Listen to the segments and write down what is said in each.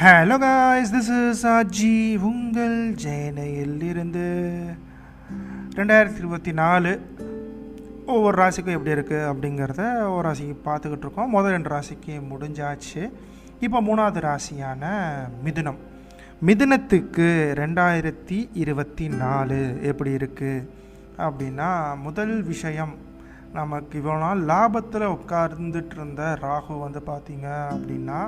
Hello guys this is Aaji உங்கள் ஜெயனையில் இருந்து ரெண்டாயிரத்தி இருபத்தி நாலு ஒவ்வொரு ராசிக்கும் எப்படி இருக்குது அப்படிங்கிறத ஒவ்வொரு ராசிக்கு பார்த்துக்கிட்டு இருக்கோம். முதல் ரெண்டு ராசிக்கு முடிஞ்சாச்சு. இப்போ மூணாவது ராசியான மிதுனம். மிதுனத்துக்கு ரெண்டாயிரத்தி இருபத்தி நாலு எப்படி இருக்குது அப்படின்னா முதல் விஷயம் நமக்கு இவ்வளோ நாள் லாபத்தில் உட்கார்ந்துட்டு இருந்த ராகு வந்து பார்த்தீங்க அப்படின்னா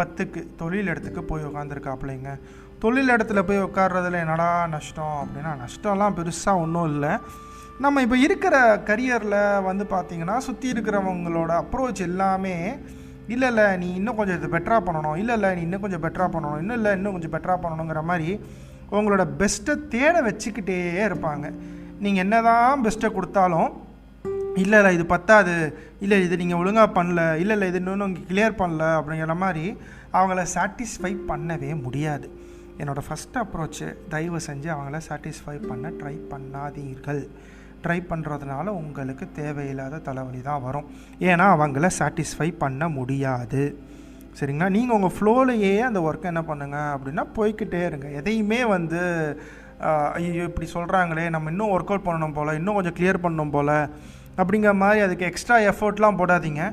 பத்துக்கு தொழில் இடத்துக்கு போய் உட்காந்துருக்காப்புலைங்க தொழில் இடத்துல போய் உட்காடுறதுல என்னடா நஷ்டம் அப்படின்னா நஷ்டம்லாம் பெருசாக ஒன்றும் இல்லை. நம்ம இப்போ இருக்கிற கரியரில் வந்து பார்த்திங்கன்னா சுற்றி இருக்கிறவங்களோட அப்ரோச் எல்லாமே இல்லை இல்லை நீ இன்னும் கொஞ்சம் இது பெட்டராக பண்ணணும். இல்லை இல்லை நீ இன்னும் கொஞ்சம் பெட்டராக பண்ணணும். இன்னும் இல்லை இன்னும் கொஞ்சம் பெட்டராக பண்ணணுங்கிற மாதிரி உங்களோட பெஸ்ட்டை தேட வச்சுக்கிட்டே இருப்பாங்க. நீங்கள் என்ன தான் பெஸ்ட்டை கொடுத்தாலும் இல்லை இல்லை இது பத்தாது. இல்லை இது நீங்கள் ஒழுங்காக பண்ணல. இல்லை இல்லை இது இன்னொன்று கிளியர் பண்ணல. அப்படிங்கிற மாதிரி அவங்கள சாட்டிஸ்ஃபை பண்ணவே முடியாது. என்னோடய ஃபஸ்ட் அப்ரோச்சு தயவு செஞ்சு அவங்கள சாட்டிஸ்ஃபை பண்ண ட்ரை பண்ணாதீர்கள். ட்ரை பண்ணுறதுனால உங்களுக்கு தேவையில்லாத தலைவலி தான் வரும். ஏன்னா அவங்கள சாட்டிஸ்ஃபை பண்ண முடியாது. சரிங்களா? நீங்கள் உங்கள் ஃப்ளோலையே அந்த ஒர்க்கை என்ன பண்ணுங்கள் அப்படின்னா போய்க்கிட்டே இருங்க. எதையுமே வந்து ஐயோ இப்படி சொல்கிறாங்களே நம்ம இன்னும் ஒர்க் அவுட் பண்ணணும் போல் இன்னும் கொஞ்சம் கிளியர் பண்ணணும் போல் அப்படிங்கிற மாதிரி அதுக்கு எக்ஸ்ட்ரா எஃபர்ட்லாம் போடாதீங்க.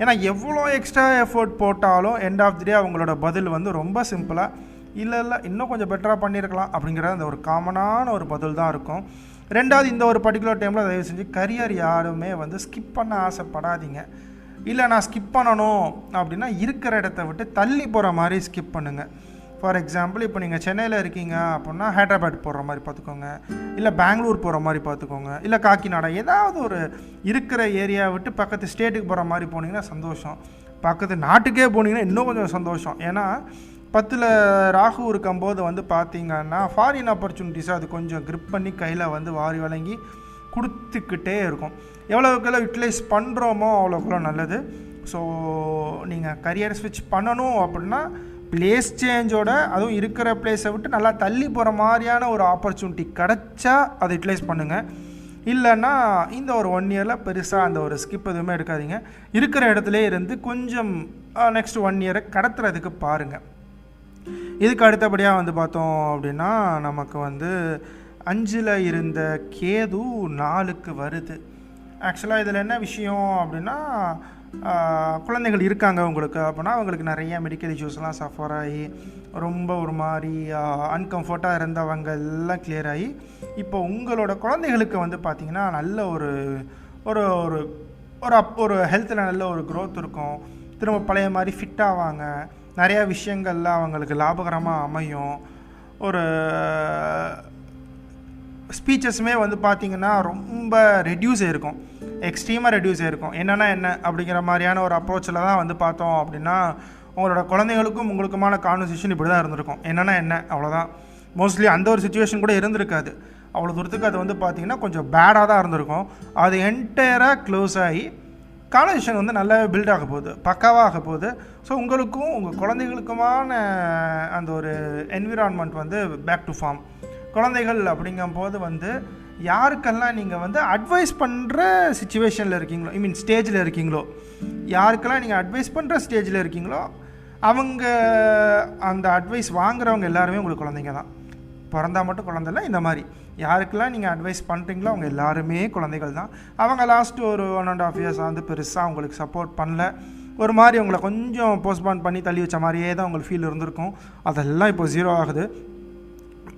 ஏன்னா எவ்வளோ எக்ஸ்ட்ரா எஃபோர்ட் போட்டாலும் எண்ட் ஆஃப் தி டே அவங்களோட பதில் வந்து ரொம்ப சிம்பிளாக இல்லை இல்லை இன்னும் கொஞ்சம் பெட்டராக பண்ணியிருக்கலாம் அப்படிங்கிற அந்த ஒரு காமனான ஒரு பதில் தான் இருக்கும். ரெண்டாவது இந்த ஒரு பர்டிகுலர் டைமில் தயவு செஞ்சு கரியர் யாருமே வந்து ஸ்கிப் பண்ண ஆசைப்படாதீங்க. இல்லை நான் ஸ்கிப் பண்ணணும் அப்படின்னா இருக்கிற இடத்த விட்டு தள்ளி போகிற மாதிரி ஸ்கிப் பண்ணுங்கள் ஃபார் எக்ஸாம்பிள் இப்போ நீங்கள் சென்னையில் இருக்கீங்க அப்படின்னா ஹைதராபாத் போகிற மாதிரி பார்த்துக்கோங்க. இல்லை பெங்களூர் போகிற மாதிரி பார்த்துக்கோங்க. இல்லை காக்கிநாடா ஏதாவது ஒரு இருக்கிற ஏரியா விட்டு பக்கத்து ஸ்டேட்டுக்கு போகிற மாதிரி போனீங்கன்னா சந்தோஷம். பக்கத்து நாட்டுக்கே போனீங்கன்னா இன்னும் கொஞ்சம் சந்தோஷம். ஏன்னா பத்தில் ராகு இருக்கும்போது வந்து பார்த்தீங்கன்னா ஃபாரின் ஆப்பர்ச்சுனிட்டிஸை அது கொஞ்சம் க்ரிப் பண்ணி கையில் வந்து வாரி வழங்கி கொடுத்துக்கிட்டே இருக்கும். எவ்வளோக்கெல்லாம் யூட்டிலைஸ் பண்ணுறோமோ அவ்வளோக்குள்ள நல்லது. ஸோ நீங்கள் கரியர் ஸ்விட்ச் பண்ணணும் அப்படின்னா பிளேஸ் சேஞ்சோட அதுவும் இருக்கிற பிளேஸை விட்டு நல்லா தள்ளி போகிற மாதிரியான ஒரு ஆப்பர்ச்சுனிட்டி கிடச்சா அதை யூட்டிலைஸ் பண்ணுங்கள் இல்லைன்னா இந்த ஒரு ஒன் இயரில் பெருசாக அந்த ஒரு ஸ்கிப் எதுவுமே எடுக்காதீங்க. இருக்கிற இடத்துல இருந்து கொஞ்சம் நெக்ஸ்ட் ஒன் இயரை கடத்துறதுக்கு பாருங்கள் இதுக்கு அடுத்தபடியாக வந்து பார்த்தோம் அப்படின்னா நமக்கு வந்து அஞ்சில் இருந்த கேது நாலுக்கு வருது. ஆக்சுவலாக இதில் என்ன விஷயம் அப்படின்னா குழந்தைகள் இருக்காங்க உங்களுக்கு அப்படின்னா அவங்களுக்கு நிறைய மெடிக்கல் இஷ்யூஸ்லாம் சஃபர் ஆகி ரொம்ப ஒரு மாதிரி அன்கம்ஃபர்ட்டாக இருந்தவங்க எல்லாம் கிளியர் ஆகி இப்போ உங்களோட குழந்தைகளுக்கு வந்து பார்த்திங்கன்னா நல்ல ஒரு ஒரு ஒரு ஒரு அப் ஒரு ஹெல்த்தில் நல்ல ஒரு க்ரோத் இருக்கும். திரும்ப பழைய மாதிரி ஃபிட் ஆவாங்க. நிறையா விஷயங்கள்லாம் அவங்களுக்கு லாபகரமாக அமையும். ஒரு ஸ்பீச்சஸுமே வந்து பார்த்திங்கன்னா ரொம்ப ரெடியூஸ் ஆயிருக்கும் எக்ஸ்ட்ரீமாக ரெடியூஸ் ஆயிருக்கும் என்னென்னா என்ன? அப்படிங்கிற மாதிரியான ஒரு அப்ரோச்சில் தான் வந்து பார்த்தோம் அப்படின்னா உங்களோட குழந்தைகளுக்கும் உங்களுக்குமான கான்வர்சேஷன் இப்படி தான் இருந்திருக்கும். என்னென்னா என்ன? அவ்வளோதான் மோஸ்ட்லி அந்த ஒரு சுச்சுவேஷன் கூட இருந்திருக்காது. அவ்வளோ தூரத்துக்கு அது வந்து பார்த்திங்கன்னா கொஞ்சம் பேடாக தான் இருந்திருக்கும். அது என்டையராக க்ளோஸ் ஆகி கான்வர்சேஷன் வந்து நல்லாவே பில்ட் ஆக போகுது. பக்காவாக ஆக போகுது. ஸோ உங்களுக்கும் உங்கள் குழந்தைகளுக்குமான அந்த ஒரு என்விரான்மெண்ட் வந்து பேக் டு ஃபார்ம் குழந்தைகள் அப்படிங்கும்போது வந்து யாருக்கெல்லாம் நீங்கள் வந்து அட்வைஸ் பண்ணுற சுச்சுவேஷனில் இருக்கீங்களோ ஐ மீன் ஸ்டேஜில் இருக்கீங்களோ யாருக்கெல்லாம் நீங்கள் அட்வைஸ் பண்ணுற ஸ்டேஜில் இருக்கீங்களோ அவங்க அந்த அட்வைஸ் வாங்குறவங்க எல்லாருமே உங்களுக்கு குழந்தைங்க தான். பிறந்தா மட்டும் குழந்தைல இந்த மாதிரி. யாருக்கெல்லாம் நீங்கள் அட்வைஸ் பண்ணுறீங்களோ அவங்க எல்லாருமே குழந்தைகள் தான். அவங்க லாஸ்ட்டு ஒரு ஒன் அண்ட் ஆஃப் இயர்ஸ் வந்து பெருசாக உங்களுக்கு சப்போர்ட் பண்ணல. ஒரு மாதிரி உங்களை கொஞ்சம் போஸ்ட்பான் பண்ணி தள்ளி வச்ச மாதிரியே தான் உங்களுக்கு ஃபீல் இருந்திருக்கும். அதெல்லாம் இப்போ ஜீரோ ஆகுது.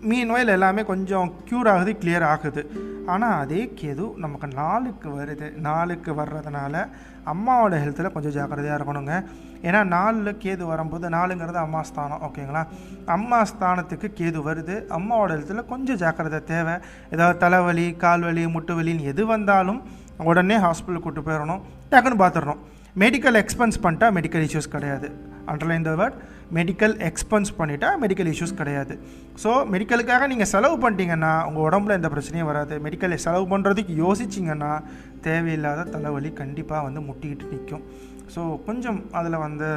மீன் நோயில் எல்லாமே கொஞ்சம் க்யூர் ஆகுது கிளியர் ஆகுது. ஆனால் அதே கேது நமக்கு நாளுக்கு வருது. நாளுக்கு வர்றதுனால அம்மாவோட ஹெல்த்தில் கொஞ்சம் ஜாக்கிரதையாக இருக்கணுங்க. ஏன்னா நாலில் கேது வரும்போது நாலுங்கிறது அம்மா ஸ்தானம் ஓகேங்களா அம்மா ஸ்தானத்துக்கு கேது வருது. அம்மாவோட ஹெல்த்தில் கொஞ்சம் ஜாக்கிரதை தேவை. ஏதாவது தலைவலி கால்வலி முட்டு வலின்னு எது வந்தாலும் உடனே ஹாஸ்பிட்டலுக்கு கூப்பிட்டு போயிடணும் டக்குன்னு பார்த்துடணும் மெடிக்கல் எக்ஸ்பென்ஸ் பண்ணிட்டா மெடிக்கல் இஷ்யூஸ் கிடையாது. Underline the word medical expense பண்ணிட்டா மெடிக்கல் இஷ்யூஸ் கிடையாது. ஸோ மெடிக்கலுக்காக நீங்கள் செலவு பண்ணிட்டீங்கன்னா உங்கள் உடம்புல எந்த பிரச்சனையும் வராது. மெடிக்கலை செலவு பண்ணுறதுக்கு யோசிச்சிங்கன்னா தேவையில்லாத தலைவலி கண்டிப்பாக வந்து முட்டிக்கிட்டு நிற்கும் ஸோ கொஞ்சம் அதில் வந்து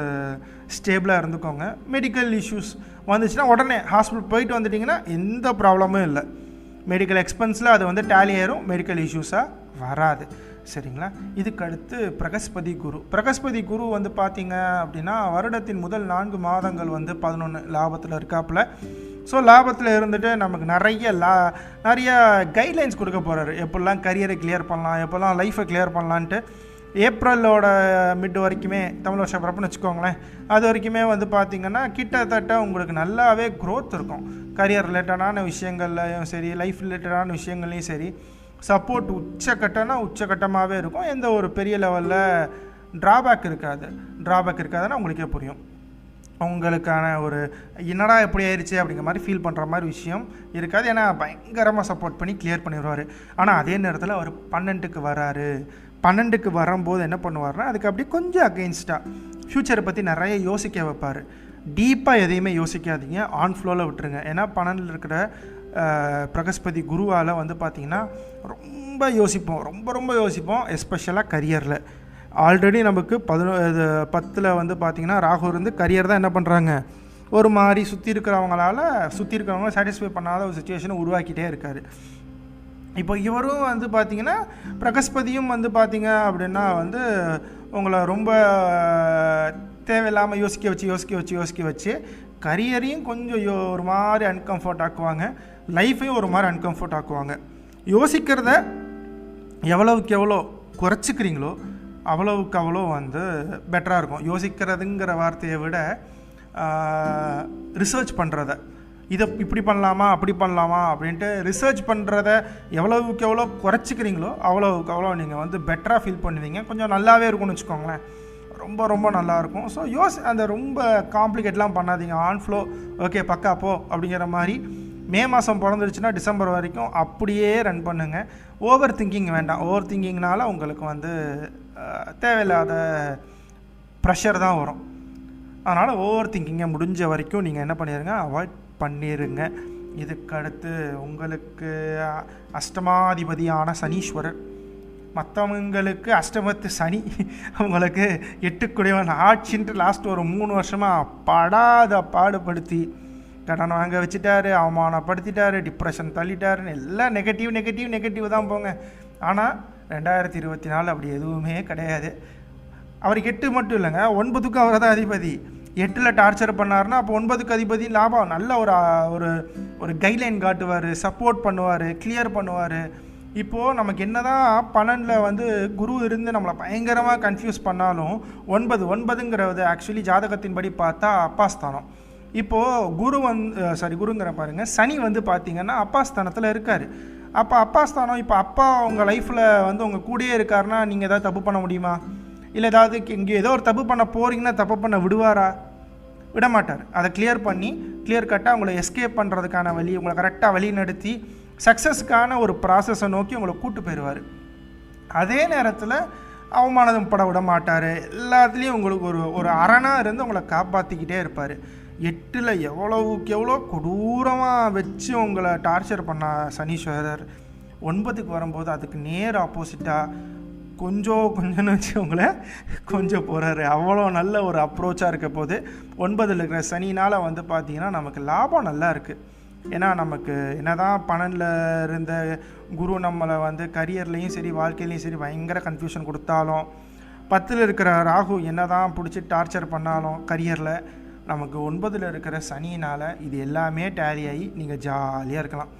ஸ்டேபிளாக இருந்துக்கோங்க. மெடிக்கல் இஷ்யூஸ் வந்துச்சுன்னா உடனே ஹாஸ்பிட்டல் போயிட்டு வந்துட்டிங்கன்னா எந்த ப்ராப்ளமும் இல்லை. மெடிக்கல் எக்ஸ்பென்ஸில் அது வந்து டேலி ஆயிரும். மெடிக்கல் இஷ்யூஸாக வராது. சரிங்களா? இதுக்கு அடுத்து பிரகஸ்பதி குரு. பிரகஸ்பதி குரு வந்து பார்த்தீங்க அப்படின்னா வருடத்தின் முதல் நான்கு மாதங்கள் வந்து பதினொன்று லாபத்தில் இருக்காப்புல. ஸோ லாபத்தில் இருந்துட்டு நமக்கு நிறைய லா நிறைய கைட்லைன்ஸ் கொடுக்க போகிறாரு எப்படிலாம் கரியரை கிளியர் பண்ணலாம் எப்போல்லாம் லைஃப்பை கிளியர் பண்ணலான்ட்டு. ஏப்ரலோட மிட் வரைக்குமே தமிழ் வருஷம் பிறப்புன்னு வச்சுக்கோங்களேன். அது வரைக்குமே வந்து பார்த்திங்கன்னா கிட்டத்தட்ட உங்களுக்கு நல்லாவே க்ரோத் இருக்கும். கரியர் ரிலேட்டடான விஷயங்கள்லையும் சரி லைஃப் ரிலேட்டடான விஷயங்கள்லையும் சரி. சப்போர்ட் உச்சக்கட்டம்னா உச்சக்கட்டமாகவே இருக்கும். எந்த ஒரு பெரிய லெவலில் ட்ராபேக் இருக்காது. ட்ராபேக் இருக்காதுன்னா உங்களுக்கே புரியும். உங்களுக்கான ஒரு என்னடா எப்படி ஆயிடுச்சு அப்படிங்கிற மாதிரி ஃபீல் பண்ணுற மாதிரி விஷயம் இருக்காது. ஏன்னா பயங்கரமாக சப்போர்ட் பண்ணி கிளியர் பண்ணிடுவார். ஆனால் அதே நேரத்தில் அவர் பன்னெண்டுக்கு வராரு. பன்னெண்டுக்கு வரும்போது என்ன பண்ணுவார்னா அதுக்கு அப்படியே கொஞ்சம் அகெயின்ஸ்டாக ஃப்யூச்சரை பற்றி நிறைய யோசிக்க வைப்பார். டீப்பாக எதையுமே யோசிக்காதீங்க. ஆன் ஃப்ளோவில் விட்டுருங்க. ஏன்னா பன்னெண்டில் இருக்கிற பிரகஸ்பதி குருவால் வந்து பார்த்திங்கன்னா ரொம்ப யோசிப்போம். ரொம்ப ரொம்ப யோசிப்போம். எஸ்பெஷலாக கரியரில் ஆல்ரெடி நமக்கு பதினோ இது பத்தில் வந்து பார்த்திங்கன்னா ராகு இருந்து கரியர் தான் என்ன பண்ணுறாங்க ஒரு மாதிரி சுற்றி இருக்கிறவங்களால சுற்றி இருக்கிறவங்க சாட்டிஸ்ஃபை பண்ணாத ஒரு சுச்சுவேஷனை உருவாக்கிட்டே இருக்கார். இப்போ இவரும் வந்து பார்த்திங்கன்னா பிரகஸ்பதியும் வந்து பார்த்திங்க அப்படின்னா வந்து உங்களை ரொம்ப தேவையில்லாமல் யோசிக்க வச்சு யோசிக்க வச்சு யோசிக்க வச்சு கரியரையும் கொஞ்சம் யோ ஒரு மாதிரி அன்கம்ஃபர்ட் ஆக்குவாங்க. லைஃபையும் ஒரு மாதிரி அன்கம்ஃபர்ட் ஆக்குவாங்க. யோசிக்கிறத எவ்வளவுக்கு எவ்வளோ குறைச்சிக்கிறீங்களோ அவ்வளவுக்கு அவ்வளோ வந்து பெட்டராக இருக்கும். யோசிக்கிறதுங்கிற வார்த்தையை விட ரிசர்ச் பண்ணுறத இதை இப்படி பண்ணலாமா அப்படி பண்ணலாமா அப்படின்ட்டு ரிசர்ச் பண்ணுறத எவ்வளவுக்கு எவ்வளோ குறைச்சிக்கிறீங்களோ அவ்வளவுக்கு அவ்வளோ நீங்கள் வந்து பெட்டராக ஃபீல் பண்ணுவீங்க. கொஞ்சம் நல்லாவே இருக்கும்னு வச்சுக்கோங்களேன். ரொம்ப ரொம்ப நல்லாயிருக்கும் ஸோ யோசி அந்த ரொம்ப காம்ப்ளிகேட்லாம் பண்ணாதீங்க. ஆன் ஃப்ளோ ஓகே பக்கா போ அப்படிங்கிற மாதிரி மே மாதம் பிறந்துருச்சுன்னா டிசம்பர் வரைக்கும் அப்படியே ரன் பண்ணுங்கள் ஓவர் திங்கிங் வேண்டாம். ஓவர் திங்கிங்னால உங்களுக்கு வந்து தேவையில்லாத ப்ரெஷர் தான் வரும். அதனால் ஓவர் திங்கிங்கை முடிஞ்ச வரைக்கும் நீங்கள் என்ன பண்ணிடுங்க அவாய்ட் பண்ணிடுங்க இதுக்கடுத்து உங்களுக்கு அஷ்டமாதிபதியான சனீஸ்வரர். மற்றவங்களுக்கு அஷ்டமத்து சனி. அவங்களுக்கு எட்டுக்குடையவன் ஆட்சின்ட்டு லாஸ்ட் ஒரு மூணு வருஷமாக படாத பாடுபடுத்தி கடன் வாங்க வச்சுட்டாரு அவமானப்படுத்திட்டாரு டிப்ரெஷன் தள்ளிட்டாருன்னு எல்லாம் நெகட்டிவ் நெகட்டிவ் நெகட்டிவ் தான் போங்க. ஆனால் ரெண்டாயிரத்தி இருபத்தி நாலு அப்படி எதுவுமே கிடையாது. அவருக்கு எட்டு மட்டும் இல்லைங்க ஒன்பதுக்கும் அவர் தான் அதிபதி. எட்டில் டார்ச்சர் பண்ணார்னா அப்போ ஒன்பதுக்கு அதிபதி லாபம். நல்ல ஒரு ஒரு ஒரு கைட்லைன் காட்டுவார் சப்போர்ட் பண்ணுவார் கிளியர் பண்ணுவார். இப்போது நமக்கு என்ன தான் பன்னெண்டில் வந்து குரு இருந்து நம்மளை பயங்கரமாக கன்ஃபியூஸ் பண்ணாலும் ஒன்பது ஒன்பதுங்கிறது ஆக்சுவலி ஜாதகத்தின்படி பார்த்தா அப்பாஸ்தானம் இப்போது குரு வந்து சாரி குருங்கிற பாருங்க. சனி வந்து பார்த்தீங்கன்னா அப்பா ஸ்தானத்தில் இருக்கார். அப்போ அப்பாஸ்தானம் இப்போ அப்பா உங்கள் லைஃப்பில் வந்து உங்கள் கூடயே இருக்காருன்னா நீங்கள் ஏதாவது தப்பு பண்ண முடியுமா? இல்லை ஏதாவது இங்கே ஏதோ ஒரு தப்பு பண்ண போகிறீங்கன்னா தப்பு பண்ண விடுவாரா? விட மாட்டார் அதை கிளியர் பண்ணி கிளியர் கட்டாக உங்களை எஸ்கேப் பண்ணுறதுக்கான வழி உங்களை கரெக்டாக வழி நடத்தி சக்ஸஸ்க்கான ஒரு ப்ராசஸை நோக்கி உங்களை கூட்டு போயிடுவார் அதே நேரத்தில் அவமானம் பட விட மாட்டார் எல்லாத்துலேயும் உங்களுக்கு ஒரு ஒரு அரணாக இருந்து உங்களை காப்பாற்றிக்கிட்டே இருப்பார். எட்டில் எவ்வளவுக்கு எவ்வளோ கொடூரமாக வச்சு உங்களை டார்ச்சர் பண்ண சனீஸ்வரர். ஒன்பதுக்கு வரும்போது அதுக்கு நேர் ஆப்போசிட்டாக கொஞ்சம் கொஞ்சம்னு வச்சு உங்களை கொஞ்சம் போகிறாரு அவ்வளோ நல்ல ஒரு அப்ரோச்சாக இருக்க போது ஒன்பதில் இருக்கிற சனினால் வந்து பார்த்தீங்கன்னா நமக்கு லாபம் நல்லா இருக்குது ஏன்னா நமக்கு என்ன தான் பன்னெண்டில் இருந்த குரு நம்மளை வந்து கரியர்லேயும் சரி வாழ்க்கையிலையும் சரி பயங்கர கன்ஃபியூஷன் கொடுத்தாலும் பத்தில் இருக்கிற ராகு என்ன தான் பிடிச்சி டார்ச்சர் பண்ணாலும் கரியரில் நமக்கு ஒன்பதில் இருக்கிற சனியினால் இது எல்லாமே டேலி ஆகி நீங்கள் ஜாலியாக இருக்கலாம்.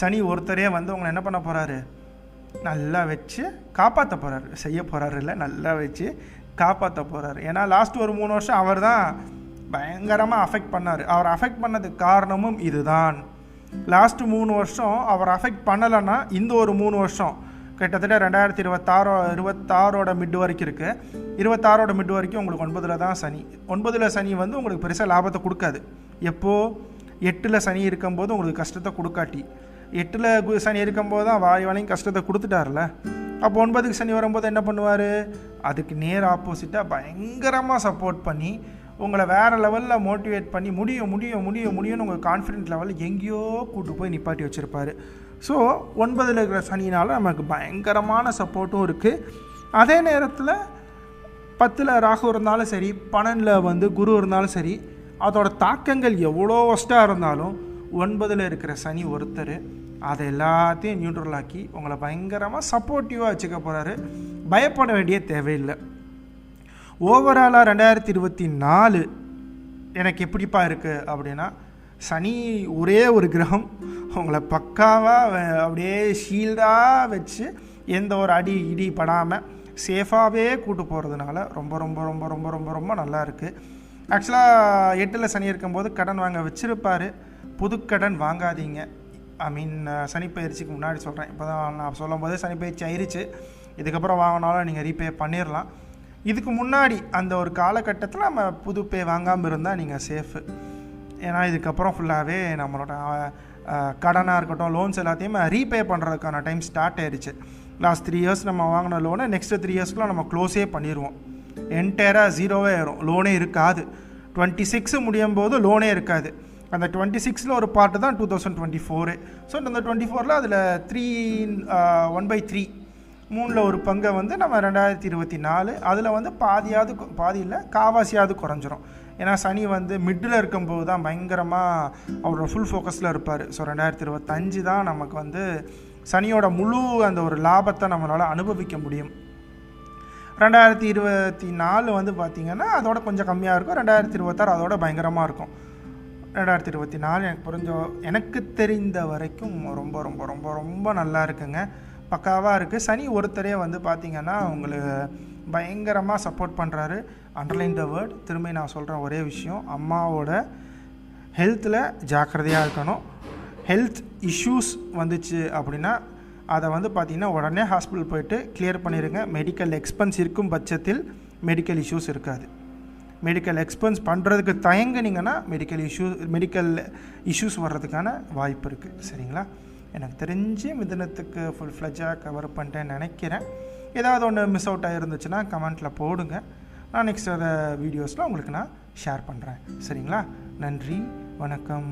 சனி ஒருத்தரே வந்து உங்களை என்ன பண்ண போகிறாரு நல்லா வச்சு காப்பாற்ற போகிறாரு செய்ய போகிறாரு இல்லை நல்லா வச்சு காப்பாற்ற போகிறாரு ஏன்னா லாஸ்ட் ஒரு மூணு வருஷம் அவர் தான் பயங்கரமாக அஃபெக்ட் பண்ணார். அவர் அஃபெக்ட் பண்ணதுக்கு காரணமும் இதுதான். லாஸ்ட் மூணு வருஷம் அவர் அஃபெக்ட் பண்ணலைன்னா இந்த ஒரு மூணு வருஷம் கிட்டத்தட்ட ரெண்டாயிரத்தி இருபத்தாறோ இருபத்தாறோட மிட் வரைக்கும் இருக்குது இருபத்தாறோட மிட் வரைக்கும் உங்களுக்கு ஒன்பதில் தான் சனி. ஒன்பதில் சனி வந்து உங்களுக்கு பெருசாக லாபத்தை கொடுக்காது. எப்போது எட்டில் சனி இருக்கும்போது உங்களுக்கு கஷ்டத்தை கொடுக்காட்டி. எட்டில் கு சனி இருக்கும்போது தான் வாய் வாழையும் கஷ்டத்தை கொடுத்துட்டார்ல. அப்போ ஒன்பதுக்கு சனி வரும்போது என்ன பண்ணுவார்? அதுக்கு நேர் ஆப்போசிட்டாக பயங்கரமாக சப்போர்ட் பண்ணி உங்களை வேறு லெவலில் மோட்டிவேட் பண்ணி முடியும் முடியும் முடியும் முடியும்னு உங்கள் கான்ஃபிடென்ட் லெவலில் எங்கேயோ கூட்டு போய் நிப்பாட்டி வச்சுருப்பாரு. ஸோ ஒன்பதில் இருக்கிற சனினால் நமக்கு பயங்கரமான சப்போர்ட்டும் இருக்குது அதே நேரத்தில் பத்தில் ராகு இருந்தாலும் சரி பன்னெண்டில் வந்து குரு இருந்தாலும் சரி அதோட தாக்கங்கள் எவ்வளோ ஒஸ்ட்டாக இருந்தாலும் ஒன்பதில் இருக்கிற சனி ஒருத்தர். அதை எல்லாத்தையும் நியூட்ரல் ஆக்கி உங்களை பயங்கரமாக சப்போர்ட்டிவாக வச்சுக்க போகிறாரு பயப்பட வேண்டிய தேவையில்லை. ஓவராலாக ரெண்டாயிரத்தி இருபத்தி நாலு எனக்கு எப்படிப்பா இருக்குது அப்படின்னா சனி ஒரே ஒரு கிரகம். உங்களை பக்காவாக அப்படியே ஷீல்டாக வச்சு எந்த ஒரு அடி இடி படாமல் சேஃபாகவே கூட்டு போகிறதுனால ரொம்ப ரொம்ப ரொம்ப ரொம்ப ரொம்ப ரொம்ப நல்லா இருக்குது ஆக்சுவலாக எட்டில் சனி இருக்கும்போது கடன் வாங்க வச்சுருப்பார். புது கடன் வாங்காதீங்க. ஐ மீன் சனி பயிற்சிக்கு முன்னாடி சொல்கிறேன் இப்போ தான் நான் சொல்லும் போதே சனிப்பயிற்சி ஆயிடுச்சு இதுக்கப்புறம் வாங்கினாலும் நீங்கள் ரீபே பண்ணிடலாம் இதுக்கு முன்னாடி அந்த ஒரு காலகட்டத்தில் நம்ம புது பே வாங்காமல் இருந்தால் நீங்கள் சேஃபு ஏன்னா இதுக்கப்புறம் ஃபுல்லாகவே நம்மளோட கடனாக இருக்கட்டும் லோன்ஸ் எல்லாத்தையுமே ரீபே பண்ணுறதுக்கான டைம் ஸ்டார்ட் ஆயிடுச்சு. லாஸ்ட் த்ரீ இயர்ஸ் நம்ம வாங்கின லோனை நெக்ஸ்ட் த்ரீ இயர்ஸ்க்குலாம் நம்ம க்ளோஸே பண்ணிடுவோம் என்டையராக ஜீரோவே ஆயிரும் லோனே இருக்காது. டுவெண்ட்டி சிக்ஸ் முடியும் போது லோனே இருக்காது. அந்த டுவெண்ட்டி சிக்ஸில் ஒரு பார்ட்டு தான் two thousand twenty four so அந்த டுவெண்ட்டி ஃபோரில் அதில் த்ரீ ஒன் பை த்ரீ மூணில் ஒரு பங்கை வந்து நம்ம ரெண்டாயிரத்தி இருபத்தி நாலு அதில் வந்து பாதியாவது பாதியில் காவாசியாவது குறைஞ்சிரும். ஏன்னா சனி வந்து மிட்டில் இருக்கும்போது தான் பயங்கரமாக அவரோட ஃபுல் ஃபோக்கஸில் இருப்பார். ஸோ ரெண்டாயிரத்தி இருபத்தஞ்சு தான் நமக்கு வந்து சனியோட முழு அந்த ஒரு லாபத்தை நம்மளால் அனுபவிக்க முடியும். ரெண்டாயிரத்தி இருபத்தி நாலு வந்து பார்த்திங்கன்னா அதோட கொஞ்சம் கம்மியாக இருக்கும். ரெண்டாயிரத்தி இருபத்தாறு அதோட பயங்கரமாக இருக்கும். ரெண்டாயிரத்தி இருபத்தி நாலு எனக்கு புரிஞ்ச எனக்கு தெரிந்த வரைக்கும் ரொம்ப ரொம்ப ரொம்ப ரொம்ப நல்லா இருக்குங்க. பக்காவாக இருக்குது சனி ஒருத்தரே வந்து பார்த்திங்கன்னா உங்களுக்கு பயங்கரமாக சப்போர்ட் பண்ணுறாரு அண்டர்லைன் த வேர்ட் திரும்பி நான் சொல்கிறேன் ஒரே விஷயம். அம்மாவோட ஹெல்த்தில் ஜாக்கிரதையாக இருக்கணும். ஹெல்த் இஷ்யூஸ் வந்துச்சு அப்படின்னா அதை வந்து பார்த்திங்கன்னா உடனே ஹாஸ்பிட்டல் போயிட்டு கிளியர் பண்ணிடுங்க மெடிக்கல் எக்ஸ்பென்ஸ் இருக்கும் பட்சத்தில் மெடிக்கல் இஷ்யூஸ் இருக்காது. மெடிக்கல் எக்ஸ்பென்ஸ் பண்ணுறதுக்கு தயங்குனீங்கன்னா மெடிக்கல் இஷ்யூ மெடிக்கல் இஷ்யூஸ் வர்றதுக்கான வாய்ப்பு இருக்குது சரிங்களா? எனக்கு தெரிஞ்சு மிதனத்துக்கு ஃபுல் ஃப்ளஜாக கவர் பண்ணிட்டேன்னு நினைக்கிறேன். ஏதாவது ஒன்று மிஸ் அவுட் ஆகிருந்துச்சுன்னா கமெண்ட்டில் போடுங்க. நான் நெக்ஸ்ட் வர வீடியோஸில் உங்களுக்கு நான் ஷேர் பண்ணுறேன் சரிங்களா? நன்றி வணக்கம்.